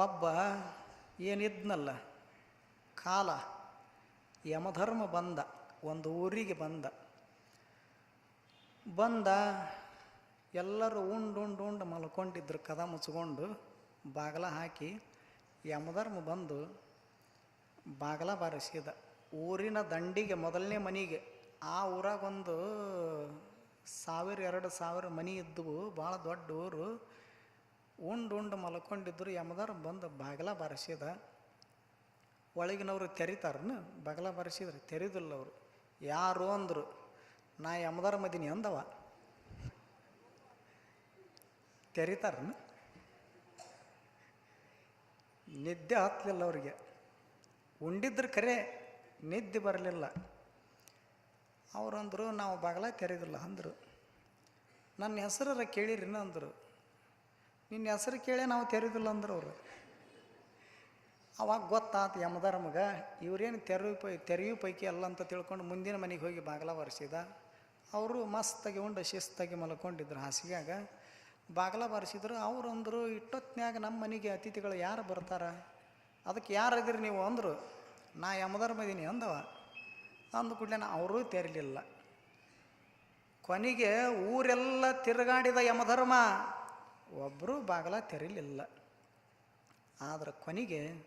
ಒಬ್ಬ ಏನಿದ್ನಲ್ಲ, ಕಾಲ, ಯಮಧರ್ಮ ಬಂದ, ಒಂದು ಊರಿಗೆ ಬಂದ. ಬಂದ, ಎಲ್ಲರೂ ಉಂಡು ಉಂಡು ಉಂಡು ಮಲ್ಕೊಂಡಿದ್ರು, ಕದ ಮುಚ್ಕೊಂಡು ಬಾಗಲ ಹಾಕಿ. ಯಮಧರ್ಮ ಬಂದು ಬಾಗಲ ಬಾರಿಸಿದ. ಊರಿನ ದಂಡಿಗೆ, ಮೊದಲನೇ ಮನೆಗೆ, ಆ ಊರಾಗೊಂದು ಸಾವಿರ, ಎರಡು ಸಾವಿರ ಮನೆ ಇದ್ದವು, ಭಾಳ ದೊಡ್ಡ ಊರು. ಉಂಡು ಉಂಡು ಮಲ್ಕೊಂಡಿದ್ರು ಯಮದಾರ ಬಂದು ಬಾಗಿಲ ಬಾರಿಸಿದ. ಒಳಗಿನವರು ತೆರಿತಾರನ ಬಗಲ ಬರೆಸಿದ್ರು. ತೆರಿದಿಲ್ಲ ಅವರು ಯಾರು ಅಂದರು, ನಾ ಯಮದಾರ ಮದೀನಿ ಅಂದವ. ತೆರಿತಾರನ. ನಿದ್ದೆ ಹತ್ತಲಿಲ್ಲ ಅವರಿಗೆ. ಉಂಡಿದ್ರು ಕರೆ, ನಿದ್ದೆ ಬರಲಿಲ್ಲ. ಅವ್ರಂದರು ನಾವು ಬಾಗಿಲ ತೆರೆದಿಲ್ಲ ಅಂದರು. ನನ್ನ ಹೆಸರರ ಕೇಳಿರಿನ ಅಂದರು. ನಿನ್ನ ಹೆಸರು ಕೇಳೇ ನಾವು ತೆರೆದಿಲ್ಲ ಅಂದ್ರೆ ಅವರು. ಅವಾಗ ಗೊತ್ತಾತು ಯಮಧರ್ಮಗ, ಇವರೇನು ತೆರೆಯು ಪೈ, ತೆರೆಯು ಪೈಕಿ ಅಲ್ಲ ಅಂತ ತಿಳ್ಕೊಂಡು ಮುಂದಿನ ಮನೆಗೆ ಹೋಗಿ ಬಾಗಲ ಒರೆಸಿದ. ಅವರು ಮಸ್ತಾಗಿ ಉಂಡು, ಶಿಸ್ತಾಗಿ ಮಲ್ಕೊಂಡಿದ್ರು ಹಾಸಿಗೆಯಾಗ. ಬಾಗಲ ಬಾರಿಸಿದ್ರು ಅವ್ರು ಅಂದರು, ಇಟ್ಟೊತ್ನ್ಯಾಗ ನಮ್ಮ ಮನೆಗೆ ಅತಿಥಿಗಳು ಯಾರು ಬರ್ತಾರ? ಅದಕ್ಕೆ ಯಾರು ಅದಿರಿ ನೀವು? ಅಂದರು. ನಾ ಯಮಧರ್ಮ ಇದೀನಿ, ಅಂದವ. ಅಂದ ಕೂಡಲೇ ಅವರೂ ತೆರಲಿಲ್ಲ. ಕೊನೆಗೆ ಊರೆಲ್ಲ ತಿರುಗಾಡಿದ ಯಮಧರ್ಮ. ಒಬ್ಬರು ಬಾಗಲ ತೆರಿಲಿಲ್ಲ. ಆದ್ರೆ ಕೊನೆಗೆ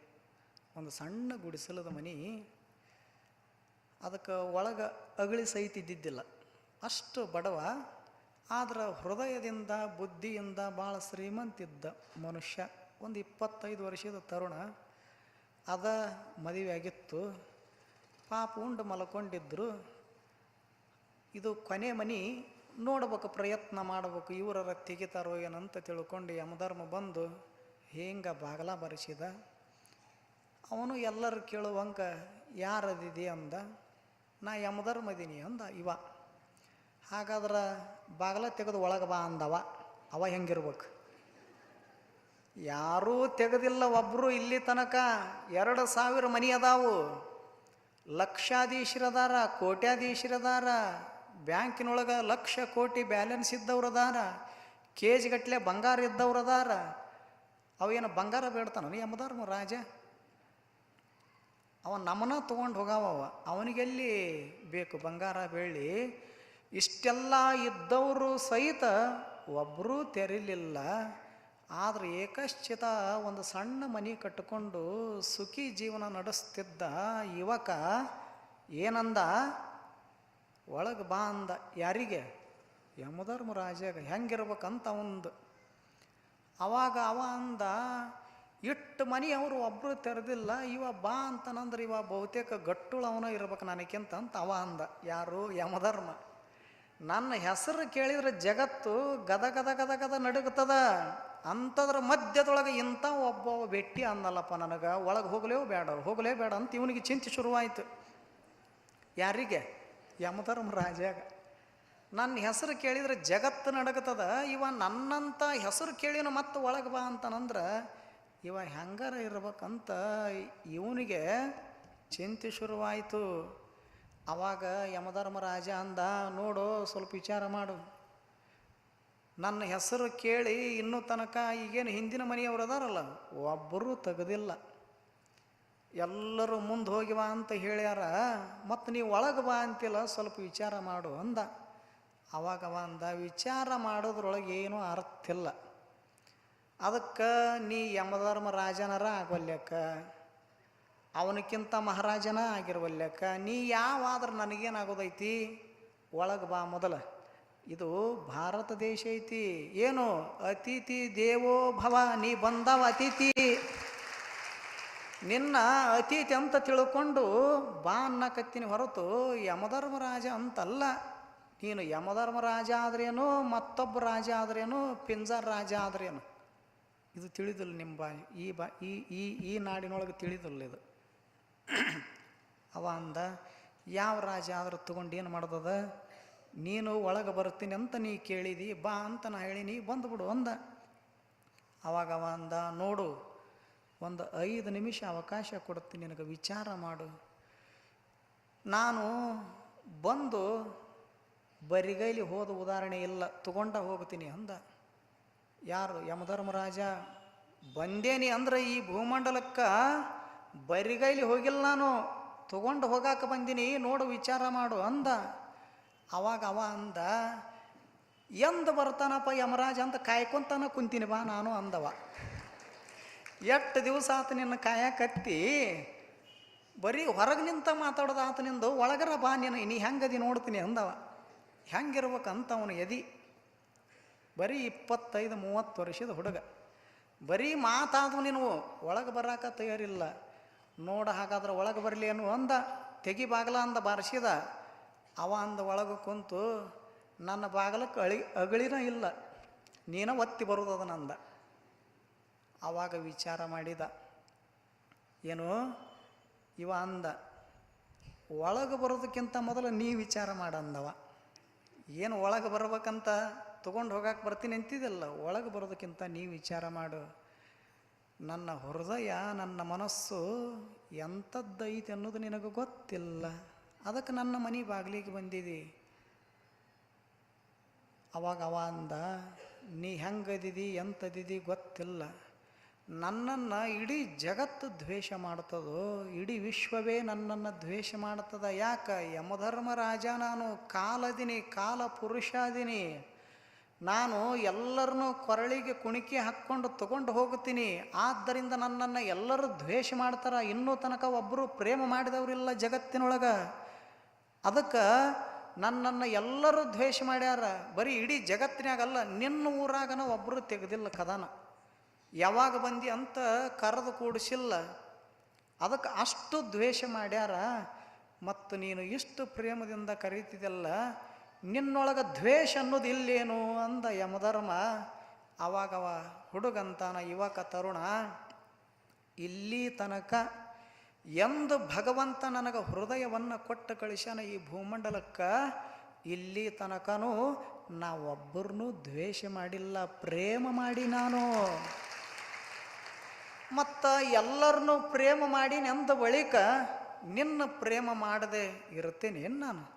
ಒಂದು ಸಣ್ಣ ಗುಡಿಸಲದ ಮನೆ ಅದಕ್ಕೆ ಒಳಗೆ ಅಗಳಿ ಸಹಿತ ಇದ್ದಿದ್ದಿಲ್ಲ. ಅಷ್ಟು ಬಡವ, ಆದ್ರೆ ಹೃದಯದಿಂದ, ಬುದ್ಧಿಯಿಂದ ಭಾಳ ಶ್ರೀಮಂತಿದ್ದ ಮನುಷ್ಯ. ಒಂದು ಇಪ್ಪತ್ತೈದು ವರ್ಷದ ತರುಣ ಅದ ಮದುವೆ ಆಗಿತ್ತು. ಪಾಪ ಉಂಡು ಮಲ್ಕೊಂಡಿದ್ದರು ಇದು ಕೊನೆ ಮನೆ ನೋಡ್ಬೇಕು, ಪ್ರಯತ್ನ ಮಾಡ್ಬೇಕು, ಇವರರ ತೆಗಿತಾರೋ ಏನಂತ ತಿಳ್ಕೊಂಡು ಯಮಧರ್ಮ ಬಂದು ಹಿಂಗೆ ಬಾಗಲ ಬರೆಸಿದ. ಅವನು ಎಲ್ಲರೂ ಕೇಳುವಂಕ ಯಾರದಿದೆ ಅಂದ. ನಾ ಯಮಧರ್ಮ ಇದೀನಿ ಅಂದ ಇವ. ಹಾಗಾದ್ರೆ ಬಾಗಲ ತೆಗೆದು ಒಳಗೆ ಬಾ ಅಂದವ. ಅವ ಹೆಂಗಿರ್ಬೇಕು? ಯಾರೂ ತೆಗೆದಿಲ್ಲ ಒಬ್ಬರು ಇಲ್ಲಿ ತನಕ ಎರಡು ಸಾವಿರ ಮನಿ ಅದಾವು. ಲಕ್ಷಾಧೀಶರದಾರ, ಕೋಟ್ಯಾಧೀಶರದಾರ ಬ್ಯಾಂಕಿನೊಳಗೆ ಲಕ್ಷ ಕೋಟಿ ಬ್ಯಾಲೆನ್ಸ್ ಇದ್ದವ್ರು ಅದಾರ ಕೆ ಗಟ್ಟಲೆ ಬಂಗಾರ ಇದ್ದವ್ರು ಅದಾರ. ಅವೇನು ಬಂಗಾರ ಬೇಡ್ತಾನ ಯಮಧರ್ಮ ರಾಜ? ಅವ ನಮ್ಮನ್ನ ತೊಗೊಂಡು ಹೋಗಾವ ಅವ. ಅವನಿಗೆಲ್ಲಿ ಬೇಕು ಬಂಗಾರ, ಬೆಳ್ಳಿ? ಇಷ್ಟೆಲ್ಲ ಇದ್ದವರು ಸಹಿತ ಒಬ್ಬರೂ ತೆರಿಲಿಲ್ಲ. ಆದರೆ ಏಕಶ್ಚಿತ ಒಂದು ಸಣ್ಣ ಮನೆ ಕಟ್ಟಿಕೊಂಡು ಸುಖಿ ಜೀವನ ನಡೆಸ್ತಿದ್ದ ಯುವಕ ಏನಂದ? ಒಳಗೆ ಬಾ ಅಂದ ಯಾರಿಗೆ? ಯಮಧರ್ಮ ರಾಜಾಗ ಹೆಂಗಿರ್ಬೇಕಂತ ಅವಂದು ಅವಾಗ ಅವ ಅಂದ, ಇಟ್ಟು ಮನೆ ಅವರು ಒಬ್ಬರು ತೆರೆದಿಲ್ಲ, ಇವ ಬಾ ಅಂತನಂದ್ರೆ ಇವ ಬಹುತೇಕ ಗಟ್ಟುಳು ಅವನ ಇರ್ಬೇಕು ನನಗಿಂತ ಅಂತ ಅವ ಅಂದ. ಯಾರು? ಯಮಧರ್ಮ. ನನ್ನ ಹೆಸರು ಕೇಳಿದ್ರೆ ಜಗತ್ತು ಗದ ಗದ ಗದ ಗದ ನಡುಗುತ್ತದ ಅಂಥದ್ರ ಮಧ್ಯದೊಳಗೆ ಇಂಥ ಒಬ್ಬ ಭೇಟಿ ಅಂದಲ್ಲಪ್ಪ ನನಗೆ, ಒಳಗೆ ಹೋಗಲೇ ಬೇಡ ಹೋಗಲೇ ಬೇಡ ಅಂತ ಇವನಿಗೆ ಚಿಂತೆ ಶುರುವಾಯಿತು. ಯಾರಿಗೆ? ಯಮಧರ್ಮ ರಾಜಾಗ. ನನ್ನ ಹೆಸರು ಕೇಳಿದ್ರೆ ಜಗತ್ತು ನಡಗತದ, ಇವ ನನ್ನಂಥ ಹೆಸರು ಕೇಳಿನ ಮತ್ತೆ ಒಳಗೆ ಬಾ ಅಂತನಂದ್ರೆ, ಇವ ಹೆಂಗಾರ ಇರ್ಬೇಕಂತ ಇವನಿಗೆ ಚಿಂತೆ ಶುರುವಾಯಿತು. ಅವಾಗ ಯಮಧರ್ಮ ರಾಜ ಅಂದ, ನೋಡು ಸ್ವಲ್ಪ ವಿಚಾರ ಮಾಡು. ನನ್ನ ಹೆಸರು ಕೇಳಿ ಇನ್ನೂ ತನಕ ಈಗೇನು ಹಿಂದಿನ ಮನೆಯವರು ಅದಾರಲ್ಲ, ಒಬ್ಬರೂ ತೆಗೆದಿಲ್ಲ. ಎಲ್ಲರೂ ಮುಂದೆ ಹೋಗಿವ ಅಂತ ಹೇಳ್ಯಾರ ಮತ್ತು ನೀವು ಒಳಗೆ ಬಾ ಅಂತಿಲ್ಲ, ಸ್ವಲ್ಪ ವಿಚಾರ ಮಾಡು ಅಂದ. ಅವಾಗ ಅವ ಅಂದ, ವಿಚಾರ ಮಾಡೋದ್ರೊಳಗೆ ಏನೂ ಅರ್ಥ ಇಲ್ಲ. ಅದಕ್ಕೆ ನೀ ಯಮಧರ್ಮ ರಾಜನರ ಆಗೋಲ್ಯಕ್ಕ ಅವನಕ್ಕಿಂತ ಮಹಾರಾಜನ ಆಗಿರ್ವಲ್ಯಕ್ಕ. ನೀ ಯಾವಾದ್ರೆ ನನಗೇನಾಗೋದೈತಿ? ಒಳಗೆ ಬಾ ಮೊದಲ. ಇದು ಭಾರತ ದೇಶ ಐತಿ. ಏನು? ಅತಿಥಿ ದೇವೋ ಭವ, ನೀ ಬಂದವ ಅತಿಥಿ. ನಿನ್ನ ಅತಿಥಿ ಅಂತ ತಿಳ್ಕೊಂಡು ಬಾ ಅನ್ನಕತ್ತೀನಿ ಹೊರತು ಯಮಧರ್ಮರಾಜ ಅಂತಲ್ಲ. ನೀನು ಯಮಧರ್ಮರಾಜ ಆದ್ರೇನು, ಮತ್ತೊಬ್ಬ ರಾಜ ಆದ್ರೇನು, ಪಿಂಜರ್ ರಾಜ ಆದ್ರೇನು? ಇದು ತಿಳಿದಿಲ್ಲ ನಿಮ್ಮ ಬಾ ಈ ಬಾ, ಈ ಈ ಈ ನಾಡಿನೊಳಗೆ ತಿಳಿದಿಲ್ಲ ಇದು. ಅವ ಅಂದ, ಯಾವ ರಾಜ ಆದ್ರೆ ತಗೊಂಡು ಏನು ಮಾಡ್ದದ? ನೀನು ಒಳಗೆ ಬರ್ತೀನಿ ಅಂತ ನೀ ಕೇಳಿದಿ, ಬಾ ಅಂತ ನಾ ಹೇಳಿ ನೀ ಬಂದುಬಿಡು ಅಂದ. ಅವಾಗ ಅವ ಅಂದ, ನೋಡು ಒಂದು ಐದು ನಿಮಿಷ ಅವಕಾಶ ಕೊಡ್ತೀನಿ ನಿನಗೆ ವಿಚಾರ ಮಾಡು. ನಾನು ಬಂದು ಬರಿಗೈಲಿ ಹೋದ ಉದಾಹರಣೆ ಇಲ್ಲ, ತಗೊಂಡ ಹೋಗ್ತೀನಿ ಅಂದ. ಯಾರು? ಯಮಧರ್ಮರಾಜ? ಬಂದೇನಿ ಅಂದ್ರೆ ಈ ಭೂಮಂಡಲಕ್ಕೆ ಬರಿಗೈಲಿ ಹೋಗಿಲ್ಲ ನಾನು. ತಗೊಂಡು ಹೋಗಾಕ ಬಂದೀನಿ, ನೋಡು, ವಿಚಾರ ಮಾಡು ಅಂದ. ಅವಾಗ ಅವ ಅಂದ, ಎಂದ ಬರ್ತಾನಪ್ಪ ಯಮರಾಜ? ಅಂತ ಕಾಯ್ಕೊಂತಾನ ಕುಂತೀನಿ ಬಾ ನಾನು ಅಂದವ. ಎಷ್ಟು ದಿವಸ ಆತ ನಿನ್ನ ಕಾಯಕತ್ತಿ ಬರೀ ಹೊರಗೆ ನಿಂತ ಮಾತಾಡೋದು ಆತ ನಿಂದು, ಒಳಗರ ಬಾ ನೀನು, ನೀ ಹೆಂಗದಿ ನೋಡ್ತೀನಿ ಅಂದವ. ಹೆಂಗಿರ್ಬೇಕಂತ ಅವನು ಎದಿ. ಬರೀ ಇಪ್ಪತ್ತೈದು, ಮೂವತ್ತು ವರ್ಷದ ಹುಡುಗ. ಬರೀ ಮಾತಾದವು ನೀನು, ಒಳಗೆ ಬರಾಕ ತಯಾರಿಲ್ಲ. ನೋಡ ಹಾಗಾದ್ರೆ ಒಳಗೆ ಬರಲಿ ಅನ್ನು ಅಂದ. ತೆಗಿ ಬಾಗಲ ಅಂದ ಬಾರಿಸಿದ. ಅವ ಅಂದ ಒಳಗೆ ಕುಂತು, ನನ್ನ ಬಾಗಲಕ್ಕೆ ಅಳಿ ಅಗಳಿನ ಇಲ್ಲ. ನೀನ ಒತ್ತಿ ಬರುವುದನಂದ ಆವಾಗ ವಿಚಾರ ಮಾಡಿದ. ಏನು? ಇವ ಅಂದ, ಒಳಗೆ ಬರೋದಕ್ಕಿಂತ ಮೊದಲು ನೀ ವಿಚಾರ ಮಾಡಂದವ. ಏನು ಒಳಗೆ ಬರ್ಬೇಕಂತ ತೊಗೊಂಡು ಹೋಗಕ್ಕೆ ಬರ್ತೀನಿ ಅಂತಿದ್ದಲ್ಲ. ಒಳಗೆ ಬರೋದಕ್ಕಿಂತ ನೀ ವಿಚಾರ ಮಾಡು. ನನ್ನ ಹೃದಯ, ನನ್ನ ಮನಸ್ಸು ಎಂಥದ್ದೈತೆ ಅನ್ನೋದು ನಿನಗೆ ಗೊತ್ತಿಲ್ಲ. ಅದಕ್ಕೆ ನನ್ನ ಮನೆ ಬಾಗಿಲಿಗೆ ಬಂದಿದೆ. ಅವಾಗ ಅವ ಅಂದ, ನೀ ಹೆಂಗದಿದಿ ಎಂಥದಿದಿ ಗೊತ್ತಿಲ್ಲ. ನನ್ನನ್ನು ಇಡೀ ಜಗತ್ತು ದ್ವೇಷ ಮಾಡ್ತದೋ, ಇಡೀ ವಿಶ್ವವೇ ನನ್ನನ್ನು ದ್ವೇಷ ಮಾಡ್ತದ? ಯಾಕ? ಯಮಧರ್ಮ ರಾಜ ನಾನು, ಕಾಲದಿನಿ, ಕಾಲ ಪುರುಷ ಅದೀನಿ ನಾನು ಎಲ್ಲರನ್ನೂ ಕೊರಳಿಗೆ ಕುಣಿಕೆ ಹಾಕ್ಕೊಂಡು ತಗೊಂಡು ಹೋಗ್ತೀನಿ ಆದ್ದರಿಂದ ನನ್ನನ್ನು ಎಲ್ಲರೂ ದ್ವೇಷ ಮಾಡ್ತಾರ? ಇನ್ನೂ ತನಕ ಒಬ್ಬರು ಪ್ರೇಮ ಮಾಡಿದವರಿಲ್ಲ ಜಗತ್ತಿನೊಳಗೆ. ಅದಕ್ಕೆ ನನ್ನನ್ನು ಎಲ್ಲರೂ ದ್ವೇಷ ಮಾಡ್ಯಾರ? ಬರೀ ಇಡೀ ಜಗತ್ತಿನಾಗಲ್ಲ ನಿನ್ನ ಊರಾಗನ ಒಬ್ಬರು ತೆಗೆದಿಲ್ಲ ಕದನ? ಯಾವಾಗ ಬಂದಿ ಅಂತ ಕರೆದು ಕೂಡಿಸಿಲ್ಲ. ಅದಕ್ಕೆ ಅಷ್ಟು ದ್ವೇಷ ಮಾಡ್ಯಾರ, ಮತ್ತು ನೀನು ಇಷ್ಟು ಪ್ರೇಮದಿಂದ ಕರೀತಿದ್ದಲ್ಲ, ನಿನ್ನೊಳಗೆ ದ್ವೇಷ ಅನ್ನೋದು ಇಲ್ಲೇನು? ಅಂದ ಯಮಧರ್ಮ. ಅವಾಗವ ಹುಡುಗಂತಾನ ಯುವಕ ತರುಣ, ಇಲ್ಲಿ ತನಕ ಎಂದು ಭಗವಂತ ನನಗೆ ಹೃದಯವನ್ನು ಕೊಟ್ಟು ಕಳಿಸ್ಯಾನ ಈ ಭೂಮಂಡಲಕ್ಕೆ, ಇಲ್ಲಿ ತನಕನೂ ನಾವೊಬ್ಬರನ್ನೂ ದ್ವೇಷ ಮಾಡಿಲ್ಲ, ಪ್ರೇಮ ಮಾಡಿ ನಾನು. ಮತ್ತು ಎಲ್ಲರನ್ನೂ ಪ್ರೇಮ ಮಾಡಿ ನೆಂದ ಬಳಿಕ ನಿನ್ನ ಪ್ರೇಮ ಮಾಡದೆ ಇರುತ್ತೇನೇನು ನಾನು?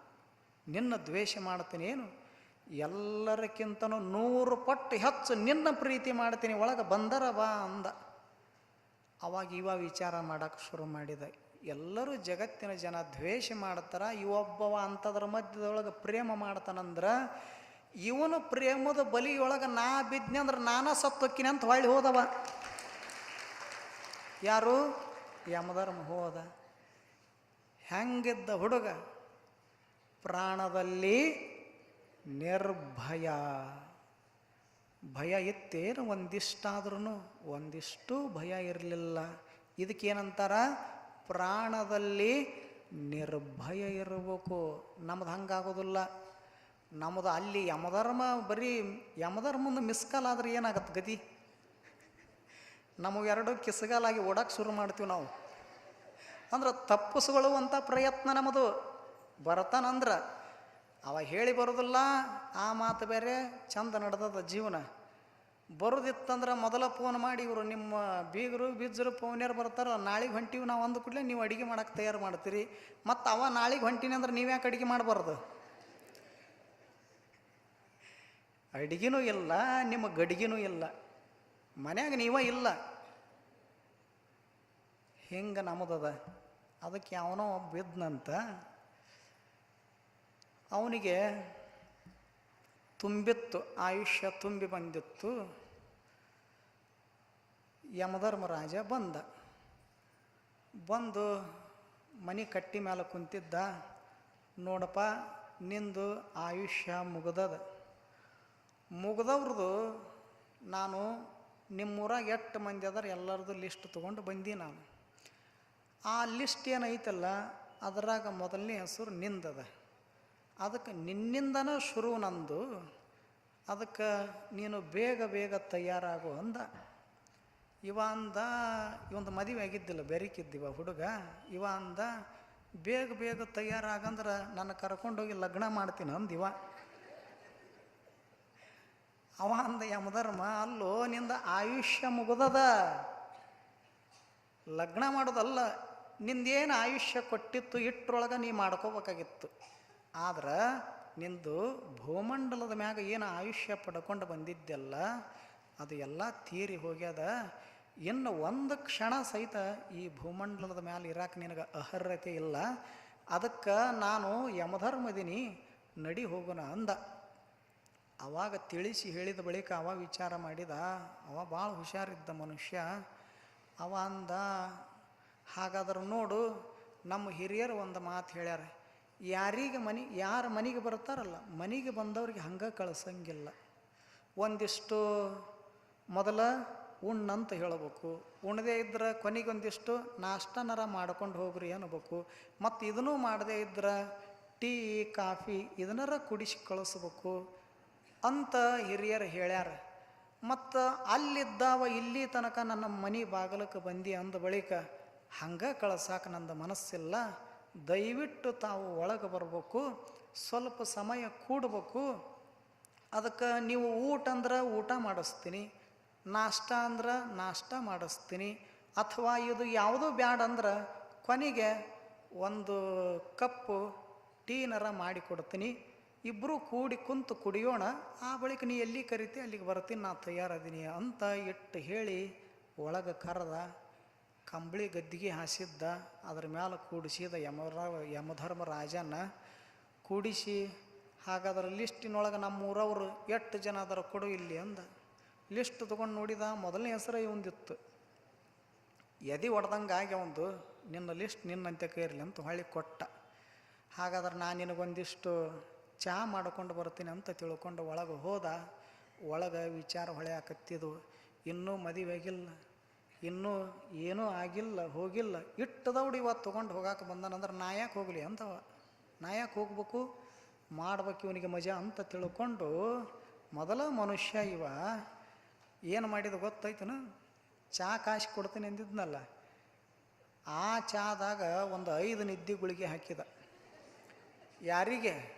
ನಿನ್ನ ದ್ವೇಷ ಮಾಡ್ತೇನೇನು? ಎಲ್ಲರಕ್ಕಿಂತನೂ ನೂರು ಪಟ್ಟು ಹೆಚ್ಚು ನಿನ್ನ ಪ್ರೀತಿ ಮಾಡ್ತೀನಿ, ಒಳಗೆ ಬಂದರ ಬಾ ಅಂದ. ಅವಾಗ ಇವ ವಿಚಾರ ಮಾಡಕ್ಕೆ ಶುರು ಮಾಡಿದ. ಎಲ್ಲರೂ ಜಗತ್ತಿನ ಜನ ದ್ವೇಷ ಮಾಡ್ತಾರ, ಇವೊಬ್ಬವ ಅಂಥದ್ರ ಮಧ್ಯದೊಳಗೆ ಪ್ರೇಮ ಮಾಡ್ತಾನಂದ್ರೆ, ಇವನು ಪ್ರೇಮದ ಬಲಿಯೊಳಗೆ ನಾ ಬಿದ್ನೆ ಅಂದ್ರೆ ನಾನಾ ಸತ್ತೊಕ್ಕಿನಿ ಅಂತ ಹೊಳ್ಳಿ ಹೋದವ. ಯಾರು? ಯಮಧರ್ಮ ಹೋದ. ಹೆಂಗಿದ್ದ ಹುಡುಗ? ಪ್ರಾಣದಲ್ಲಿ ನಿರ್ಭಯ. ಭಯ ಇತ್ತೇನು? ಒಂದಿಷ್ಟಾದ್ರೂ ಒಂದಿಷ್ಟು ಭಯ ಇರಲಿಲ್ಲ. ಇದಕ್ಕೇನಂತಾರ? ಪ್ರಾಣದಲ್ಲಿ ನಿರ್ಭಯ ಇರಬೇಕು. ನಮ್ದು ಹಂಗಾಗೋದಿಲ್ಲ. ನಮ್ಮದು ಅಲ್ಲಿ ಯಮಧರ್ಮ ಬರೀ ಯಮಧರ್ಮಂದು ಮಿಸ್ಕಾಲ್ ಆದ್ರೆ ಏನಾಗತ್ತೆ ಗತಿ? ನಮಗೆರಡು ಕಿಸಗಾಲಾಗಿ ಓಡಕ್ಕೆ ಶುರು ಮಾಡ್ತೀವಿ ನಾವು. ಅಂದ್ರೆ ತಪ್ಪಿಸ್ಕೊಳ್ಳುವಂಥ ಪ್ರಯತ್ನ ನಮ್ಮದು ಬರ್ತಾನಂದ್ರೆ ಅವ ಹೇಳಿ ಬರೋದಿಲ್ಲ, ಆ ಮಾತು ಬೇರೆ ಚಂದ ನಡೆದದ ಜೀವನ. ಬರೋದಿತ್ತಂದ್ರೆ ಮೊದಲ ಫೋನ್ ಮಾಡಿ ಇವರು ನಿಮ್ಮ ಬೀಗರು ಬೀಜರು ಪೋನಿಯರು ಬರ್ತಾರ, ನಾಳೆಗೆ ಹೊಂಟಿವಿ ನಾವು ಅಂದ ಕೂಡಲೇ ನೀವು ಅಡುಗೆ ಮಾಡಕ್ಕೆ ತಯಾರು ಮಾಡ್ತೀರಿ. ಮತ್ತು ಅವ ನಾಳೆಗೆ ಹೊಂಟಿನಿ ಅಂದ್ರೆ ನೀವು ಯಾಕೆ ಅಡುಗೆ ಮಾಡಬಾರ್ದು? ಅಡುಗೆನೂ ಇಲ್ಲ, ನಿಮ್ಮ ಗಡಿಗೆನೂ ಇಲ್ಲ. ಮನ್ಯಾಗ ನೀವ ಇಲ್ಲ. ಹಿಂಗೆ ನಮ್ಮದದ ಅದಕ್ಕೆ ಅವನೋ ಒಬ್ಬ ಬಿದ್ನಂತ ಅವನಿಗೆ ತುಂಬಿತ್ತು, ಆಯುಷ್ಯ ತುಂಬಿ ಬಂದಿತ್ತು. ಯಮಧರ್ಮರಾಜ ಬಂದ. ಬಂದು ಮನೆ ಕಟ್ಟಿ ಮೇಲೆ ಕುಂತಿದ್ದ. ನೋಡಪ್ಪ, ನಿಂದು ಆಯುಷ್ಯ ಮುಗ್ದದ. ಮುಗ್ದವ್ರದ್ದು ನಾನು ನಿಮ್ಮೂರಾಗ ಎಷ್ಟು ಮಂದಿ ಅದಾರ ಎಲ್ಲರದು ಲಿಸ್ಟ್ ತೊಗೊಂಡು ಬಂದಿ ನಾನು. ಆ ಲಿಸ್ಟ್ ಏನೈತಲ್ಲ, ಅದರಾಗ ಮೊದಲನೇ ಹೆಸರು ನಿಂದದ. ಅದಕ್ಕೆ ನಿನ್ನಿಂದನೇ ಶುರು ನಂದು. ಅದಕ್ಕೆ ನೀನು ಬೇಗ ಬೇಗ ತಯಾರಾಗು ಅಂದ. ಇವ ಅಂದ, ಇವಂದು ಮದುವೆ ಆಗಿದ್ದಿಲ್ಲ, ಬೆರಿಕಿದ್ದಿವ ಹುಡುಗ. ಇವ ಅಂದ, ಬೇಗ ಬೇಗ ತಯಾರಾಗಂದ್ರೆ ನನ್ನ ಕರ್ಕೊಂಡೋಗಿ ಲಗ್ನ ಮಾಡ್ತೀನಿ ಅಂದಿವ ಅವ ಅಂದ ಯಮಧರ್ಮ ಅಲ್ಲೋ, ನಿಂದ ಆಯುಷ್ಯ ಮುಗಿದದ. ಲಗ್ನ ಮಾಡೋದಲ್ಲ, ನಿಂದೇನು ಆಯುಷ್ಯ ಕೊಟ್ಟಿತ್ತು ಇಟ್ಟರೊಳಗೆ ನೀ ಮಾಡ್ಕೋಬೇಕಾಗಿತ್ತು. ಆದ್ರೆ, ನಿಂದು ಭೂಮಂಡಲದ ಮ್ಯಾಗ ಏನು ಆಯುಷ್ಯ ಪಡ್ಕೊಂಡು ಬಂದಿದ್ದೆಲ್ಲ ಅದು ಎಲ್ಲ ತೀರಿ ಹೋಗ್ಯದ. ಇನ್ನು ಒಂದು ಕ್ಷಣ ಸಹಿತ ಈ ಭೂಮಂಡಲದ ಮ್ಯಾಲೆ ಇರಾಕ ನಿನಗೆ ಅರ್ಹತೆ ಇಲ್ಲ. ಅದಕ್ಕೆ ನಾನು ಯಮಧರ್ಮದಿನಿ, ನಡಿ ಹೋಗೋಣ ಅಂದ. ಅವಾಗ ತಿಳಿಸಿ ಹೇಳಿದ ಬಳಿಕ ಅವ ವಿಚಾರ ಮಾಡಿದ, ಅವ ಭಾಳ ಹುಷಾರಿದ್ದ ಮನುಷ್ಯ. ಅವ ಅಂದ, ಹಾಗಾದ್ರೆ ನೋಡು, ನಮ್ಮ ಹಿರಿಯರು ಒಂದು ಮಾತು ಹೇಳ್ಯಾರ, ಯಾರಿಗೆ ಮನೆ, ಯಾರ ಮನೆಗೆ ಬರ್ತಾರಲ್ಲ ಮನೆಗೆ ಬಂದವ್ರಿಗೆ ಹಂಗೆ ಕಳ್ಸಂಗಿಲ್ಲ. ಒಂದಿಷ್ಟು ಮೊದಲ ಉಣ್ಣಂತ ಹೇಳಬೇಕು, ಉಣ್ಣದೇ ಇದ್ರೆ ಕೊನೆಗೊಂದಿಷ್ಟು ನಾಷ್ಟನರ ಮಾಡ್ಕೊಂಡು ಹೋಗ್ರಿ ಅನ್ನಬೇಕು ಮತ್ತು ಇದನ್ನೂ ಮಾಡದೇ ಇದ್ರೆ ಟೀ, ಕಾಫಿ ಇದನ್ನರ ಕುಡಿಸಿ ಕಳಿಸ್ಬೇಕು. ಅಂತ ಹಿರಿಯರು ಹೇಳ್ಯಾರ, ಮತ್ತು ಅಲ್ಲಿದ್ದಾವ ಇಲ್ಲಿ ತನಕ ನನ್ನ ಮನೆ ಬಾಗಲಕ್ಕೆ ಬಂದಿ ಅಂದ ಬಳಿಕ ಹಂಗೆ ಕಳ್ಸಾಕ ನಂದು ಮನಸ್ಸಿಲ್ಲ. ದಯವಿಟ್ಟು ತಾವು ಒಳಗೆ ಬರ್ಬೇಕು, ಸ್ವಲ್ಪ ಸಮಯ ಕೂಡಬೇಕು. ಅದಕ್ಕೆ ನೀವು ಊಟ ಅಂದ್ರೆ ಊಟ ಮಾಡಿಸ್ತೀನಿ, ನಾಷ್ಟ ಅಂದ್ರೆ ನಾಷ್ಟ ಮಾಡಿಸ್ತೀನಿ, ಅಥವಾ ಇದು ಯಾವುದೂ ಬ್ಯಾಡ ಅಂದ್ರೆ ಕೊನೆಗೆ ಒಂದು ಕಪ್ಪು ಟೀನರ ಮಾಡಿ ಕೊಡ್ತೀನಿ ಇಬ್ಬರು ಕೂಡಿ ಕುಂತು ಕುಡಿಯೋಣ, ಆ ಬಳಿಕ ನೀ ಎಲ್ಲಿ ಕರಿತಿ? ಅಲ್ಲಿಗೆ ಬರ್ತೀನಿ, ನಾ ತಯಾರದೀನಿ ಅಂತ ಇಟ್ಟು ಹೇಳಿ ಒಳಗೆ ಕರೆದ, ಕಂಬಳಿ ಗದ್ದಿಗೆ ಹಾಸಿದ್ದ, ಅದ್ರ ಮೇಲೆ ಕೂಡಿಸಿದ ಯಮರ, ಯಮಧರ್ಮ ರಾಜನ ಕೂಡಿಸಿ, ಹಾಗಾದ್ರೆ ಲಿಸ್ಟಿನೊಳಗೆ ನಮ್ಮೂರವರು ಎಷ್ಟು ಜನ ಅದರ ಕೊಡು ಇಲ್ಲಿ ಅಂದ. ಲಿಸ್ಟ್ ತೊಗೊಂಡು ನೋಡಿದ ಮೊದಲನೇ ಹೆಸರು ಇವಂದಿತ್ತು. ಎದೆ ಒಡ್ದಂಗೆ ಆಗಿ ಒಂದು, ನಿನ್ನ ಲಿಸ್ಟ್ ನಿನ್ನಂತೆ ಕೈರ್ಲಿ ಅಂತ ಹೊಳ್ಳಿ ಕೊಟ್ಟ. ಹಾಗಾದ್ರೆ ನಾನು ನಿನಗೊಂದಿಷ್ಟು ಚಹಾ ಮಾಡ್ಕೊಂಡು ಬರ್ತೀನಿ ಅಂತ ತಿಳ್ಕೊಂಡು ಒಳಗೆ ಹೋದ, ಒಳಗೆ ವಿಚಾರ ಹೊಳೆಯಾಕತ್ತಿದ್ವು ಇನ್ನೂ ಮದುವೆ ಆಗಿಲ್ಲ, ಇನ್ನೂ ಏನೂ ಆಗಿಲ್ಲ, ಹೋಗಿಲ್ಲ. ಇಟ್ಟದವ್ಡು ಇವತ್ತು ತೊಗೊಂಡು ಹೋಗಾಕ ಬಂದಾನಂದ್ರೆ ನಾ ಯಾಕೆ ಹೋಗಲಿ ಅಂತವ ನಾ ಯಾಕೆ ಹೋಗ್ಬೇಕು? ಮಾಡ್ಬೇಕು ಇವನಿಗೆ ಮಜಾ ಅಂತ ತಿಳ್ಕೊಂಡು ಮೊದಲ ಮನುಷ್ಯ ಇವ. ಏನು ಮಾಡಿದ ಗೊತ್ತಾಯ್ತನ? ಚಹಾ ಕಾಶಿ ಕೊಡ್ತೀನಿ ಅಂದಿದ್ನಲ್ಲ. ಆ ಚಹಾದಾಗ ಒಂದು ಐದು ನಿದ್ದೆ ಗುಳಿಗೆ ಹಾಕಿದ. ಯಾರಿಗೆ?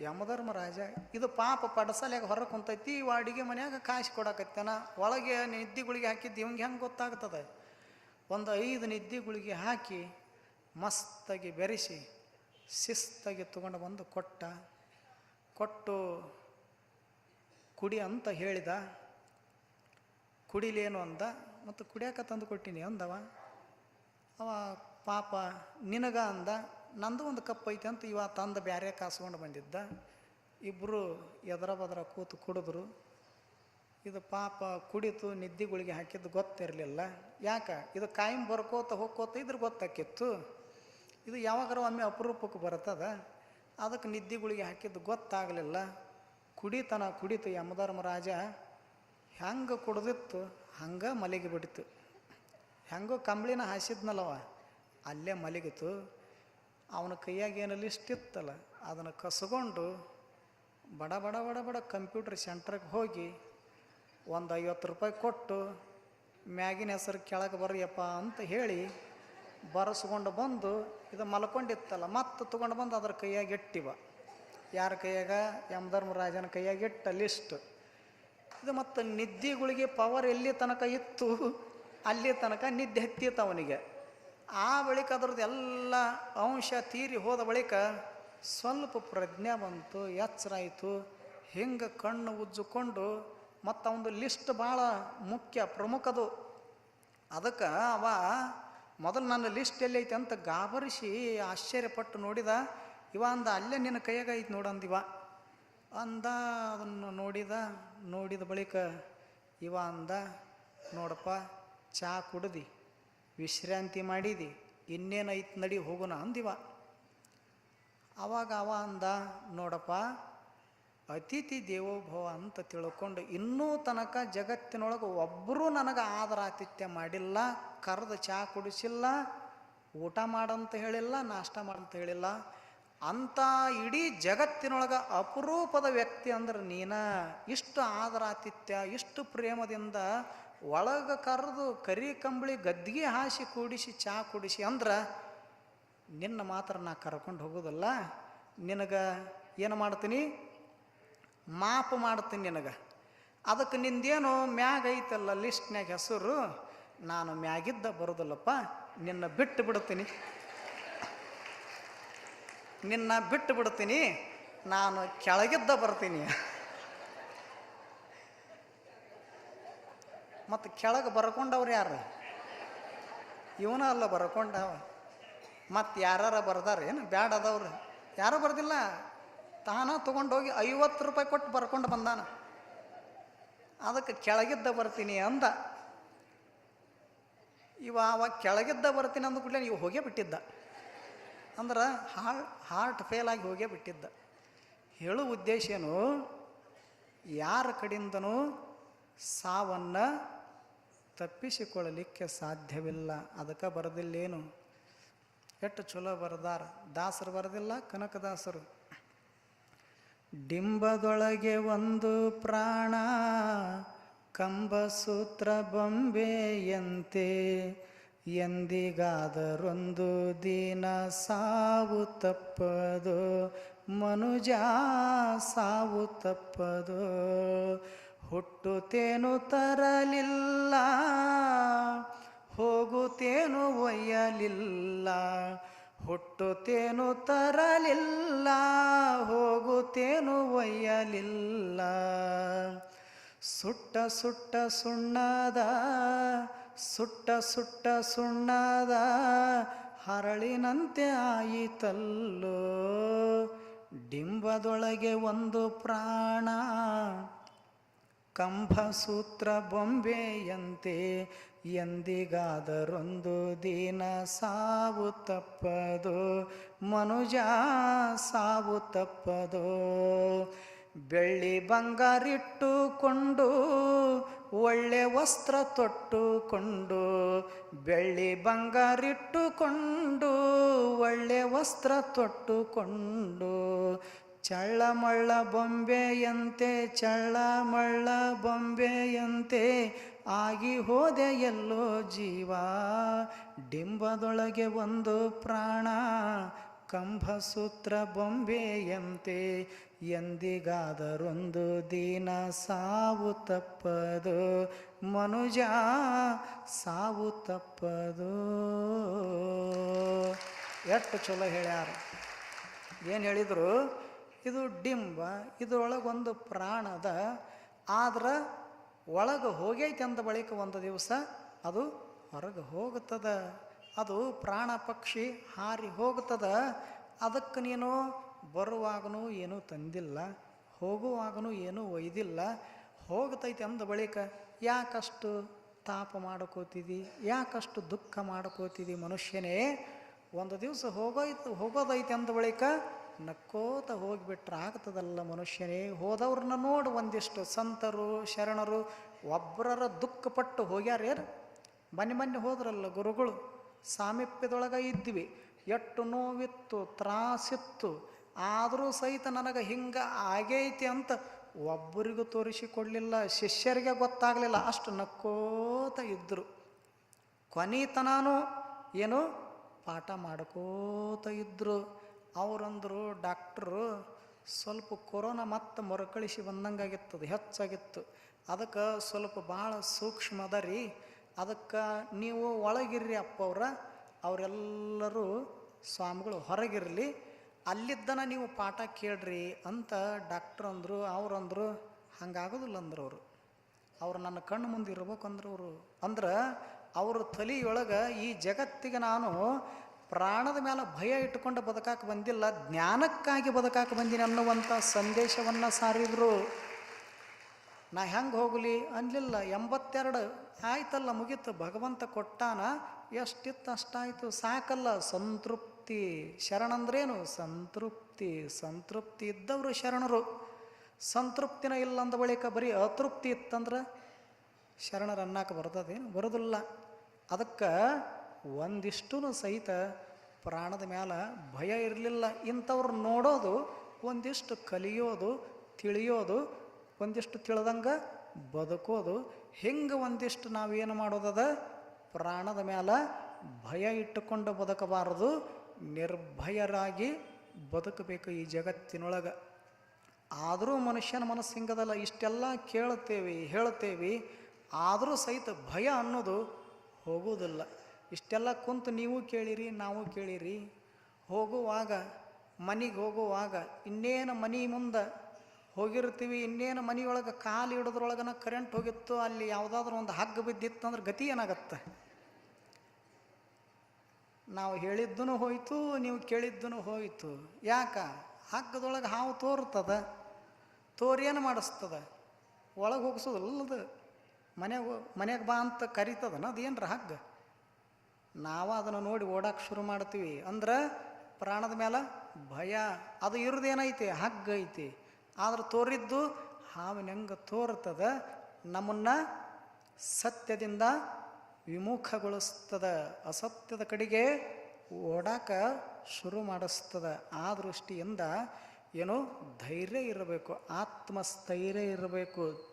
ಯಮಧರ್ಮರಾಜ, ಇದು ಪಾಪ ಪಡಸಲ್ಯಾಗ ಹೊರ ಕುಂತೈತಿ, ಇವ ಅಡುಗೆ ಮನ್ಯಾಗ ಕಾಶಿ ಕೊಡಕತ್ತೇನ, ಒಳಗೆ ನಿದ್ದೆ ಗುಳಿಗೆ ಹಾಕಿದ್ದು ಇವಂಗೆ ಹೆಂಗೆ ಗೊತ್ತಾಗ್ತದೆ? ಒಂದು ಐದು ನಿದ್ದೆ ಗುಳಿಗೆ ಹಾಕಿ ಮಸ್ತಾಗಿ ಬೆರೆಸಿ, ಶಿಸ್ತಾಗಿ ತಗೊಂಡು ಬಂದು ಕೊಟ್ಟ. ಕೊಟ್ಟು ಕುಡಿ ಅಂತ ಹೇಳಿದ. ಕುಡಿಲೇನು ಅಂದ, ಮತ್ತು ಕುಡಿಯಾಕ ತಂದು ಕೊಟ್ಟಿನಿ ಅಂದವ. ಅವ ಪಾಪ ನಿನಗ ಅಂದ ನಂದು ಒಂದು ಕಪ್ ಐತೆ ಅಂತ ಇವ ತಂದು ಬ್ಯಾರೆ ಕಾಸ್ಕೊಂಡು ಬಂದಿದ್ದ. ಇಬ್ಬರು ಎದರ ಬದರ ಕೂತು ಕುಡಿದ್ರು. ಇದು ಪಾಪ ಕುಡಿತು ನಿದ್ದಿಗಳಿಗೆ ಹಾಕಿದ್ದು ಗೊತ್ತಿರಲಿಲ್ಲ. ಯಾಕೆ? ಇದು ಕಾಯಂ ಬರ್ಕೋತ ಹೋಗ್ಕೋತ ಇದ್ರೆ ಗೊತ್ತಾಕಿತ್ತು. ಇದು ಯಾವಾಗಾರ ಒಮ್ಮೆ ಅಪರೂಪಕ್ಕೆ ಬರ್ತದ. ಅದಕ್ಕೆ ನಿದ್ದಿಗಳಿಗೆ ಹಾಕಿದ್ದು ಗೊತ್ತಾಗಲಿಲ್ಲ. ಕುಡಿತನ ಕುಡಿತು ಯಮಧರ್ಮರಾಜ ಹೆಂಗೆ ಕುಡ್ದಿತ್ತು, ಹಂಗೆ ಮಲಗಿ ಬಿಡ್ತು ಹೆಂಗೋ ಕಂಬಳಿನ ಹಾಸಿದ್ನಲ್ಲವ, ಅಲ್ಲೇ ಮಲಗಿತು. ಅವನ ಕೈಯಾಗ ಏನು ಲಿಸ್ಟ್ ಇತ್ತಲ್ಲ, ಅದನ್ನು ಕಸ್ಕೊಂಡು ಬಡ ಬಡ ಬಡ ಬಡ ಕಂಪ್ಯೂಟರ್ ಸೆಂಟ್ರಿಗೆ ಹೋಗಿ ಒಂದು ಐವತ್ತು ರೂಪಾಯಿ ಕೊಟ್ಟು ಮ್ಯಾಗಿನ ಹೆಸರು ಕೆಳಗೆ ಬರ್ರಿಯಪ್ಪ ಅಂತ ಹೇಳಿ ಬರೆಸ್ಕೊಂಡು ಬಂದು ಇದು ಮಲ್ಕೊಂಡಿತ್ತಲ್ಲ, ಮತ್ತೆ ತೊಗೊಂಡು ಬಂದು ಅದ್ರ ಕೈಯಾಗ ಇಟ್ಟಿವ. ಯಾರ ಕೈಯಾಗ? ಯಮಧರ್ಮರಾಜನ ಕೈಯಾಗ ಇಟ್ಟ ಲಿಸ್ಟ್ ಇದು ಮತ್ತು ನಿದ್ದೆಗಳಿಗೆ ಪವರ್ ಎಲ್ಲಿ ತನಕ ಇತ್ತು? ಅಲ್ಲಿ ತನಕ ನಿದ್ದೆ ಹತ್ತಿತ್ತು ಅವನಿಗೆ. ಆ ಬಳಿಕ ಅದರದ್ದು ಎಲ್ಲ ಅಂಶ ತೀರಿ ಹೋದ ಬಳಿಕ ಸ್ವಲ್ಪ ಪ್ರಜ್ಞೆ ಬಂತು ಎಚ್ಚರಾಯಿತು ಹಿಂಗೆ ಕಣ್ಣು ಉಜ್ಜಿಕೊಂಡು ಮತ್ತು ಒಂದು ಲಿಸ್ಟ್ ಭಾಳ ಮುಖ್ಯ, ಪ್ರಮುಖದು. ಅದಕ್ಕೆ ಅವ ಮೊದಲು ನನ್ನ ಲಿಸ್ಟ್ ಎಲ್ಲೈತೆ ಅಂತ ಗಾಬರಿಸಿ ಆಶ್ಚರ್ಯಪಟ್ಟು ನೋಡಿದ, ಇವ ಅಂದ, ಅಲ್ಲೇ ನಿನ್ನ ಕೈಯಾಗ ಐತೆ ನೋಡಂದಿವ ಅಂದ, ಅದನ್ನು ನೋಡಿದ ನೋಡಿದ ಬಳಿಕ ಇವ ಅಂದ, ನೋಡಪ್ಪ ಚಹಾ ಕುಡ್ದು. ವಿಶ್ರಾಂತಿ ಮಾಡಿದಿ, ಇನ್ನೇನೈತು ನಡಿ ಹೋಗೋಣ ಅಂದಿವ. ಅವಾಗ ಅವ ಅಂದ, ನೋಡಪ್ಪ, ಅತಿಥಿ ದೇವೋಭವ ಅಂತ ತಿಳ್ಕೊಂಡು ಇನ್ನೂ ತನಕ ಜಗತ್ತಿನೊಳಗೆ ಒಬ್ಬರೂ ನನಗೆ ಆದರ ಆತಿಥ್ಯ ಮಾಡಿಲ್ಲ, ಕರೆದು ಚಹಾ ಕುಡಿಸಿಲ್ಲ, ಊಟ ಮಾಡಂತ ಹೇಳಿಲ್ಲ, ನಾಷ್ಟ ಮಾಡಂತ ಹೇಳಿಲ್ಲ. ಅಂಥ ಇಡೀ ಜಗತ್ತಿನೊಳಗೆ ಅಪರೂಪದ ವ್ಯಕ್ತಿ ಅಂದ್ರೆ ನೀನ. ಇಷ್ಟು ಆದರ ಆತಿಥ್ಯ ಇಷ್ಟು ಪ್ರೇಮದಿಂದ ಒಳಗೆ ಕರೆದು ಕರಿ ಕಂಬಳಿ ಗದ್ದಿಗೆ ಹಾಸಿ ಕೂಡಿಸಿ ಚಹಾ ಕುಡಿಸಿ ಅಂದ್ರೆ ನಿನ್ನ ಮಾತ್ರ ನಾ ಕರ್ಕೊಂಡು ಹೋಗೋದಲ್ಲ, ನಿನಗೆ ಏನು ಮಾಡ್ತೀನಿ? ಮಾಪ್ ಮಾಡ್ತೀನಿ ನಿನಗೆ. ಅದಕ್ಕೆ ನಿಂದೇನು ಮ್ಯಾಗ ಐತಲ್ಲ ಲಿಸ್ಟ್ನ್ಯಾಗ ಹೆಸರು, ನಾನು ಮ್ಯಾಗಿದ್ದ ಬರೋದಲ್ಲಪ್ಪ, ನಿನ್ನ ಬಿಟ್ಟು ಬಿಡ್ತೀನಿ. ನಿನ್ನ ಬಿಟ್ಟು ಬಿಡ್ತೀನಿ, ನಾನು ಕೆಳಗಿದ್ದ ಬರ್ತೀನಿ. ಮತ್ತು ಕೆಳಗೆ ಬರ್ಕೊಂಡವ್ರು ಯಾರು ಇವನ ಅಲ್ಲ ಬರ್ಕೊಂಡವ ಮತ್ತು ಯಾರು ಬರ್ದಾರೆ? ಏನು ಬ್ಯಾಡ ಅದವ್ರು. ಯಾರೂ ಬರ್ದಿಲ್ಲ? ತಾನ ತೊಗೊಂಡೋಗಿ ಐವತ್ತು ರೂಪಾಯಿ ಕೊಟ್ಟು ಬರ್ಕೊಂಡು ಬಂದಾನ. ಅದಕ್ಕೆ ಕೆಳಗಿದ್ದ ಬರ್ತೀನಿ ಅಂದ. ಇವ ಅವ ಕೆಳಗಿದ್ದ ಬರ್ತೀನಿ ಅಂದ ಕೂಡಲೇ ನೀವು ಹೋಗೇ ಬಿಟ್ಟಿದ್ದ. ಅಂದ್ರೆ ಹಾರ್ಟ್ ಹಾರ್ಟ್ ಫೇಲ್ ಆಗಿ ಹೋಗೇ ಬಿಟ್ಟಿದ್ದ. ಹೇಳೋ ಉದ್ದೇಶ ಏನು? ಯಾರ ಕಡೆಯಿಂದನೂ ಸಾವನ್ನು ತಪ್ಪಿಸಿಕೊಳ್ಳಲಿಕ್ಕೆ ಸಾಧ್ಯವಿಲ್ಲ. ಅದಕ್ಕೆ ಬರೆದಿಲ್ಲೇನು? ಎಷ್ಟು ಚಲೋ ಬರೆದಾರ? ದಾಸರು ಬರೆದಿಲ್ಲ, ಕನಕದಾಸರು. ಡಿಂಬದೊಳಗೆ ಒಂದು ಪ್ರಾಣ, ಕಂಬಸೂತ್ರ ಬೊಂಬೆಯಂತೆ ಎಂದಿಗಾದರೊಂದು ದಿನ ಸಾವು ತಪ್ಪದು, ಮನುಜ ಸಾವು ತಪ್ಪದು. ಹುಟ್ಟುತ್ತೇನು ತರಲಿಲ್ಲ, ಹೋಗುತ್ತೇನು ಒಯ್ಯಲಿಲ್ಲ, ಹುಟ್ಟುತ್ತೇನು ತರಲಿಲ್ಲ, ಹೋಗುತ್ತೇನು ಒಯ್ಯಲಿಲ್ಲ. ಸುಟ್ಟ ಸುಟ್ಟ ಸುಣ್ಣದ, ಸುಟ್ಟ ಸುಟ್ಟ ಸುಣ್ಣದ ಹರಳಿನಂತೆ ಆಯಿತಲ್ಲೋ, ಡಿಂಬದೊಳಗೆ ಒಂದು ಪ್ರಾಣ. ಕಂಭಸೂತ್ರ ಬೊಂಬೆಯಂತೆ ಎಂದಿಗಾದರೊಂದು ದಿನ ಸಾವು ತಪ್ಪದು ಮನುಜ ಸಾವು ತಪ್ಪದು ಬೆಳ್ಳಿ ಬಂಗಾರಿಟ್ಟುಕೊಂಡು ಒಳ್ಳೆ ವಸ್ತ್ರ ತೊಟ್ಟುಕೊಂಡು ಬೆಳ್ಳಿ ಬಂಗಾರಿಟ್ಟುಕೊಂಡು ಒಳ್ಳೆ ವಸ್ತ್ರ ತೊಟ್ಟುಕೊಂಡು ಚಳ್ಳಮಳ್ಳ ಬೊಂಬೆಯಂತೆ ಚಳ್ಳಮಳ್ಳ ಬೊಂಬೆಯಂತೆ ಆಗಿ ಹೋದೆ ಎಲ್ಲೋ ಜೀವ. ಡಿಂಬದೊಳಗೆ ಒಂದು ಪ್ರಾಣ, ಕಂಭಸೂತ್ರ ಬೊಂಬೆಯಂತೆ. ಎಂದಿಗಾದರೊಂದು ದಿನ ಸಾವು ತಪ್ಪದು. ಮನುಜ, ಸಾವು ತಪ್ಪದು. ಎಷ್ಟು ಚಲೋ ಹೇಳ್ಯಾರ. ಏನು ಹೇಳಿದರು? ಇದು ಡಿಂಬ ಇದರೊಳಗೊಂದು ಪ್ರಾಣದ ಆದ್ರೆ ಒಳಗೆ ಹೋಗೈತೆ ಅಂದ ಬಳಿಕ ಒಂದು ದಿವಸ ಅದು ಹೊರಗೆ ಹೋಗುತ್ತದ ಅದು ಪ್ರಾಣ ಪಕ್ಷಿ ಹಾರಿ ಹೋಗುತ್ತದ ಅದಕ್ಕೆ ನೀನು ಬರುವಾಗನೂ ಏನೂ ತಂದಿಲ್ಲ, ಹೋಗುವಾಗನೂ ಏನೂ ಒಯ್ದಿಲ್ಲ. ಹೋಗ್ತೈತೆ ಅಂದ ಬಳಿಕ ಯಾಕಷ್ಟು ತಾಪ ಮಾಡ್ಕೋತಿದಿ, ಯಾಕಷ್ಟು ದುಃಖ ಮಾಡ್ಕೋತಿದಿ ಮನುಷ್ಯನೇ? ಒಂದು ದಿವಸ ಹೋಗೋಯ್ತು, ಹೋಗೋದೈತೆ ಅಂದ ಬಳಿಕ ನಕ್ಕೋತ ಹೋಗಿಬಿಟ್ರೆ ಆಗ್ತದಲ್ಲ ಮನುಷ್ಯನೇ. ಹೋದವ್ರನ್ನ ನೋಡು ಒಂದಿಷ್ಟು ಸಂತರು, ಶರಣರು ಒಬ್ಬರರ ದುಃಖಪಟ್ಟು ಹೋಗ್ಯಾರೇನು? ಮನೆ ಮನೆ ಹೋದ್ರಲ್ಲ ಗುರುಗಳು, ಸಾಮೀಪ್ಯದೊಳಗೆ ಇದ್ವಿ. ಎಷ್ಟು ನೋವಿತ್ತು, ತ್ರಾಸಿತ್ತು. ಆದರೂ ಸಹಿತ ನನಗೆ ಹಿಂಗೆ ಆಗೈತಿ ಅಂತ ಒಬ್ಬರಿಗೂ ತೋರಿಸಿಕೊಡಲಿಲ್ಲ, ಶಿಷ್ಯರಿಗೆ ಗೊತ್ತಾಗಲಿಲ್ಲ. ಅಷ್ಟು ನಕ್ಕೋತ ಇದ್ದರು ಕೊನೆತನಾನು ಏನು? ಪಾಠ ಮಾಡ್ಕೋತ ಇದ್ದರು ಅವರಂದರು ಡಾಕ್ಟ್ರು ಸ್ವಲ್ಪ ಕೊರೋನಾ ಮತ್ತೆ ಮರುಕಳಿಸಿ ಬಂದಂಗಾಗಿತ್ತು ಅದು ಹೆಚ್ಚಾಗಿತ್ತು. ಅದಕ್ಕೆ ಸ್ವಲ್ಪ ಭಾಳ ಸೂಕ್ಷ್ಮ ಅದ ರೀ ಅದಕ್ಕೆ ನೀವು ಒಳಗಿರ್ರಿ ಅಪ್ಪ ಅವ್ರ ಅವರೆಲ್ಲರೂ ಸ್ವಾಮಿಗಳು ಹೊರಗಿರಲಿ. ಅಲ್ಲಿದ್ದನ ನೀವು ಪಾಠ ಕೇಳ್ರಿ ಅಂತ ಡಾಕ್ಟ್ರ್ ಅಂದರು ಅವ್ರಂದ್ರು ಹಂಗಾಗೋದಿಲ್ಲ ಅಂದ್ರು ಅವರು. ಅವ್ರು ನನ್ನ ಕಣ್ಣು ಮುಂದೆ ಇರ್ಬೇಕಂದ್ರೆ ಅವರು. ಅಂದ್ರೆ ಅವ್ರ ತಲಿಯೊಳಗೆ ಈ ಜಗತ್ತಿಗೆ ನಾನು ಪ್ರಾಣದ ಮೇಲೆ ಭಯ ಇಟ್ಟುಕೊಂಡು ಬದುಕಾಕೆ ಬಂದಿಲ್ಲ, ಜ್ಞಾನಕ್ಕಾಗಿ ಬದುಕಾಕೆ ಬಂದೀನಿ ಅನ್ನುವಂಥ ಸಂದೇಶವನ್ನು ಸಾರಿದ್ರು. ನಾ ಹೆಂಗೆ ಹೋಗಲಿ ಅನ್ನಲಿಲ್ಲ ಎಂಬತ್ತೆರಡು ಆಯ್ತಲ್ಲ ಮುಗೀತು, ಭಗವಂತ ಕೊಟ್ಟಾನ, ಎಷ್ಟಿತ್ತು ಅಷ್ಟಾಯಿತು, ಸಾಕಲ್ಲ, ಸಂತೃಪ್ತಿ. ಶರಣಂದ್ರೇನು? ಸಂತೃಪ್ತಿ. ಸಂತೃಪ್ತಿ ಇದ್ದವರು ಶರಣರು. ಸಂತೃಪ್ತಿನ ಇಲ್ಲ ಅಂದ ಬಳಿಕ ಬರೀ ಅತೃಪ್ತಿ ಇತ್ತಂದ್ರೆ ಶರಣರು ಬರ್ತದೇನು? ಬರೋದಿಲ್ಲ. ಅದಕ್ಕೆ ಒಂದಿಷ್ಟೂ ಸಹಿತ ಪ್ರಾಣದ ಮ್ಯಾಲ ಭಯ ಇರಲಿಲ್ಲ. ಇಂಥವ್ರು ನೋಡೋದು, ಒಂದಿಷ್ಟು ಕಲಿಯೋದು, ತಿಳಿಯೋದು, ಒಂದಿಷ್ಟು ತಿಳಿದಂಗೆ ಬದುಕೋದು, ಹೆಂಗೆ ಒಂದಿಷ್ಟು ನಾವೇನು ಮಾಡೋದದ? ಪ್ರಾಣದ ಮ್ಯಾಲ ಭಯ ಇಟ್ಟುಕೊಂಡು ಬದುಕಬಾರದು, ನಿರ್ಭಯರಾಗಿ ಬದುಕಬೇಕು ಈ ಜಗತ್ತಿನೊಳಗೆ. ಆದರೂ ಮನುಷ್ಯನ ಮನಸ್ಸು ಹಿಂಗದಲ್ಲ, ಇಷ್ಟೆಲ್ಲ ಕೇಳುತ್ತೇವೆ ಹೇಳ್ತೇವೆ, ಆದರೂ ಸಹಿತ ಭಯ ಅನ್ನೋದು ಹೋಗುವುದಿಲ್ಲ ಇಷ್ಟೆಲ್ಲ ಕುಂತು ನೀವು ಕೇಳಿರಿ, ನಾವು ಕೇಳಿರಿ. ಹೋಗುವಾಗ, ಮನೆಗೆ ಹೋಗುವಾಗ ಇನ್ನೇನು ಮನೆ ಮುಂದೆ ಹೋಗಿರ್ತೀವಿ, ಇನ್ನೇನು ಮನೆಯೊಳಗೆ ಕಾಲು ಹಿಡಿದ್ರೊಳಗನ ಕರೆಂಟ್ ಹೋಗಿತ್ತು, ಅಲ್ಲಿ ಯಾವುದಾದ್ರೂ ಒಂದು ಹಗ್ಗ ಬಿದ್ದಿತ್ತು ಅಂದ್ರೆ ಗತಿ ಏನಾಗತ್ತೆ? ನಾವು ಹೇಳಿದ್ದೂ ಹೋಯ್ತು, ನೀವು ಕೇಳಿದ್ದೂ ಹೋಯ್ತು. ಯಾಕ? ಹಗ್ಗದೊಳಗೆ ಹಾವು ತೋರ್ತದ ತೋರೇನು ಮಾಡಿಸ್ತದೆ? ಒಳಗೆ ಹೋಗಿಸೋದಲ್ಲದು ಮನೆಗೆ ಮನೆಗೆ ಬಾ ಅಂತ ಕರಿತದನ ಅದೇನ್ರ ಹಗ್ಗ? ನಾವು ಅದನ್ನು ನೋಡಿ ಓಡಾಕ್ ಶುರು ಮಾಡ್ತೀವಿ. ಅಂದ್ರೆ ಪ್ರಾಣದ ಮೇಲೆ ಭಯ, ಅದು ಇರೋದೇನೈತಿ ಹಗ್ಗ ಐತಿ. ಆದ್ರೆ ತೋರಿದ್ದು ಹಾವಿನ ಹೆಂಗೆ ತೋರ್ತದ? ನಮ್ಮನ್ನು ಸತ್ಯದಿಂದ ವಿಮುಖಗೊಳಿಸ್ತದ. ಅಸತ್ಯದ ಕಡೆಗೆ ಓಡಾಕ ಶುರು ಮಾಡಿಸ್ತದ. ಆ ದೃಷ್ಟಿಯಿಂದ ಏನು ಧೈರ್ಯ ಇರಬೇಕು, ಆತ್ಮಸ್ಥೈರ್ಯ ಇರಬೇಕು.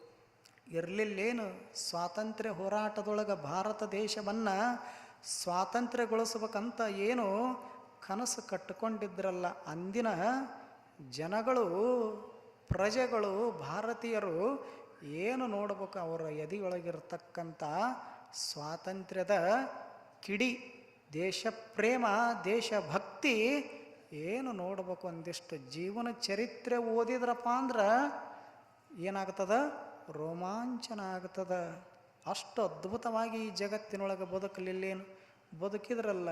ಇರಲಿಲ್ಲೇನು? ಸ್ವಾತಂತ್ರ್ಯ ಹೋರಾಟದೊಳಗೆ ಭಾರತ ದೇಶವನ್ನು ಸ್ವಾತಂತ್ರ್ಯಗೊಳಿಸ್ಬೇಕಂತ ಏನು ಕನಸು ಕಟ್ಟಿಕೊಂಡಿದ್ರಲ್ಲ, ಅಂದಿನ ಜನಗಳು, ಪ್ರಜೆಗಳು, ಭಾರತೀಯರು ಏನು ನೋಡ್ಬೇಕು ಅವರ ಎದೆಯೊಳಗಿರ್ತಕ್ಕಂಥ ಸ್ವಾತಂತ್ರ್ಯದ ಕಿಡಿ ದೇಶ ಪ್ರೇಮ ದೇಶಭಕ್ತಿ ಏನು ನೋಡ್ಬೇಕು ಒಂದಿಷ್ಟು ಜೀವನ ಚರಿತ್ರೆ ಓದಿದ್ರಪ್ಪ ಅಂದ್ರೆ ಏನಾಗ್ತದ? ರೋಮಾಂಚನ ಆಗ್ತದ. ಅಷ್ಟು ಅದ್ಭುತವಾಗಿ ಈ ಜಗತ್ತಿನೊಳಗೆ ಬದುಕಲಿಲ್ಲೇನು? ಬದುಕಿದ್ರಲ್ಲ.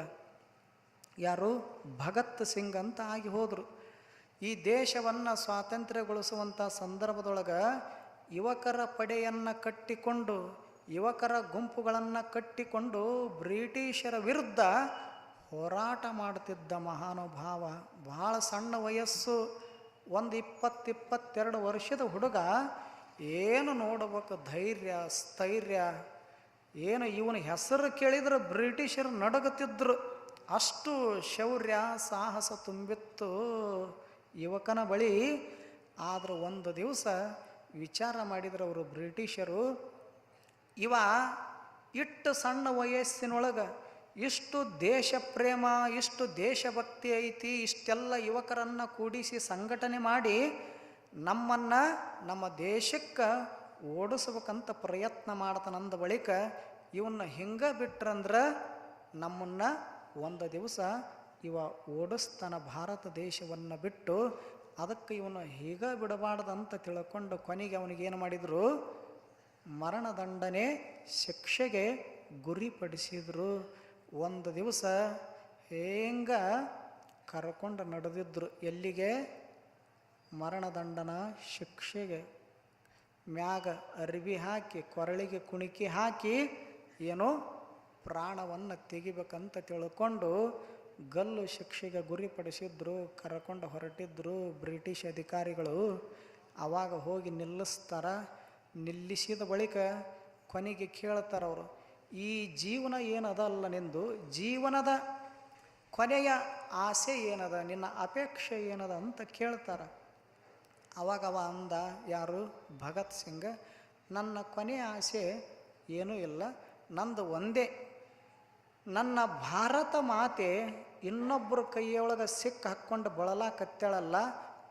ಯಾರು? ಭಗತ್ ಸಿಂಗ್ ಅಂತ ಆಗಿ ಹೋದರು. ಈ ದೇಶವನ್ನು ಸ್ವಾತಂತ್ರ್ಯಗೊಳಿಸುವಂಥ ಸಂದರ್ಭದೊಳಗೆ ಯುವಕರ ಪಡೆಯನ್ನು ಕಟ್ಟಿಕೊಂಡು, ಯುವಕರ ಗುಂಪುಗಳನ್ನು ಕಟ್ಟಿಕೊಂಡು ಬ್ರಿಟಿಷರ ವಿರುದ್ಧ ಹೋರಾಟ ಮಾಡ್ತಿದ್ದ ಮಹಾನುಭಾವ ಭಾಳ ಸಣ್ಣ ವಯಸ್ಸು, ಒಂದು ಇಪ್ಪತ್ತಿಪ್ಪತ್ತೆರಡು ವರ್ಷದ ಹುಡುಗ ಏನು ನೋಡ್ಬೇಕು? ಧೈರ್ಯ, ಸ್ಥೈರ್ಯ. ಏನು ಇವನ ಹೆಸರು ಕೇಳಿದ್ರೆ ಬ್ರಿಟಿಷರು ನಡಗುತ್ತಿದ್ರು. ಅಷ್ಟು ಶೌರ್ಯ, ಸಾಹಸ ತುಂಬಿತ್ತು ಯುವಕನ ಬಳಿ. ಆದ್ರೆ ಒಂದು ದಿವಸ ವಿಚಾರ ಮಾಡಿದ್ರು ಅವರು ಬ್ರಿಟಿಷರು. ಇವ ಇಷ್ಟು ಸಣ್ಣ ವಯಸ್ಸಿನೊಳಗೆ ಇಷ್ಟು ದೇಶ ಪ್ರೇಮ, ಇಷ್ಟು ದೇಶಭಕ್ತಿ ಐತಿ, ಇಷ್ಟೆಲ್ಲ ಯುವಕರನ್ನು ಕೂಡಿಸಿ ಸಂಘಟನೆ ಮಾಡಿ ನಮ್ಮನ್ನು ನಮ್ಮ ದೇಶಕ್ಕೆ ಓಡಿಸ್ಬೇಕಂತ ಪ್ರಯತ್ನ ಮಾಡ್ತಾನಂದ ಬಳಿಕ ಇವನ್ನ ಹಿಂಗೆ ಬಿಟ್ರಂದ್ರೆ ನಮ್ಮನ್ನು ಒಂದು ದಿವಸ ಇವ ಓಡಿಸ್ತಾನ ಭಾರತ ದೇಶವನ್ನು ಬಿಟ್ಟು ಅದಕ್ಕೆ ಇವನು ಹೀಗೆ ಬಿಡಬಾರ್ದಂತ ತಿಳ್ಕೊಂಡು ಕೊನೆಗೆ ಅವನಿಗೇನು ಮಾಡಿದರು? ಮರಣದಂಡನೆ ಶಿಕ್ಷೆಗೆ ಗುರಿಪಡಿಸಿದ್ರು. ಒಂದು ದಿವಸ ಹೇಂಗ ಕರ್ಕೊಂಡು ನಡೆದಿದ್ರು. ಎಲ್ಲಿಗೆ? ಮರಣದಂಡನ ಶಿಕ್ಷೆಗೆ ಮ್ಯಾಗ ಅರಿವಿ ಹಾಕಿ, ಕೊರಳಿಗೆ ಕುಣಿಕಿ ಹಾಕಿ ಏನೋ ಪ್ರಾಣವನ್ನು ತೆಗಿಬೇಕಂತ ತಿಳ್ಕೊಂಡು ಗಲ್ಲು ಶಿಕ್ಷೆಗೆ ಗುರಿಪಡಿಸಿದ್ರು, ಕರ್ಕೊಂಡು ಹೊರಟಿದ್ರು ಬ್ರಿಟಿಷ್ ಅಧಿಕಾರಿಗಳು. ಆವಾಗ ಹೋಗಿ ನಿಲ್ಲಿಸ್ತಾರ. ನಿಲ್ಲಿಸಿದ ಬಳಿಕ ಕೊನೆಗೆ ಕೇಳ್ತಾರೆ ಅವರು, ಈ ಜೀವನ ಏನದಲ್ಲ ನಿಂದು? ಜೀವನದ ಕೊನೆಯ ಆಸೆ ಏನದ? ನಿನ್ನ ಅಪೇಕ್ಷೆ ಏನದ? ಅಂತ ಕೇಳ್ತಾರೆ. ಅವಾಗ ಅವ ಅಂದ ಯಾರು? ಭಗತ್ ಸಿಂಗ್, ನನ್ನ ಕೊನೆಯ ಆಸೆ ಏನೂ ಇಲ್ಲ, ನಂದು ಒಂದೇ. ನನ್ನ ಭಾರತ ಮಾತೆ ಇನ್ನೊಬ್ಬರ ಕೈಯೊಳಗೆ ಸಿಕ್ಕ ಹಾಕ್ಕೊಂಡು ಬಳಲಾಕತ್ತೇಳಲ್ಲ,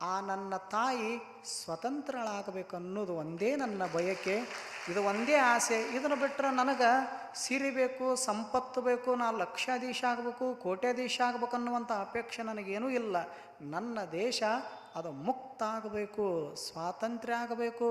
ಆ ನನ್ನ ತಾಯಿ ಸ್ವತಂತ್ರಳಾಗಬೇಕು ಅನ್ನೋದು ಒಂದೇ ನನ್ನ ಬಯಕೆ. ಇದು ಒಂದೇ ಆಸೆ. ಇದನ್ನು ಬಿಟ್ಟರೆ ನನಗೆ ಸಿರಿ ಬೇಕು, ಸಂಪತ್ತು ಬೇಕು, ನಾ ಲಕ್ಷಾಧೀಶ ಆಗಬೇಕು, ಕೋಟ್ಯಾಧೀಶ ಆಗ್ಬೇಕು ಅನ್ನುವಂಥ ಅಪೇಕ್ಷೆ ನನಗೇನೂ ಇಲ್ಲ. ನನ್ನ ದೇಶ ಅದು ಮುಕ್ತ ಆಗಬೇಕು ಸ್ವಾತಂತ್ರ್ಯ ಆಗಬೇಕು.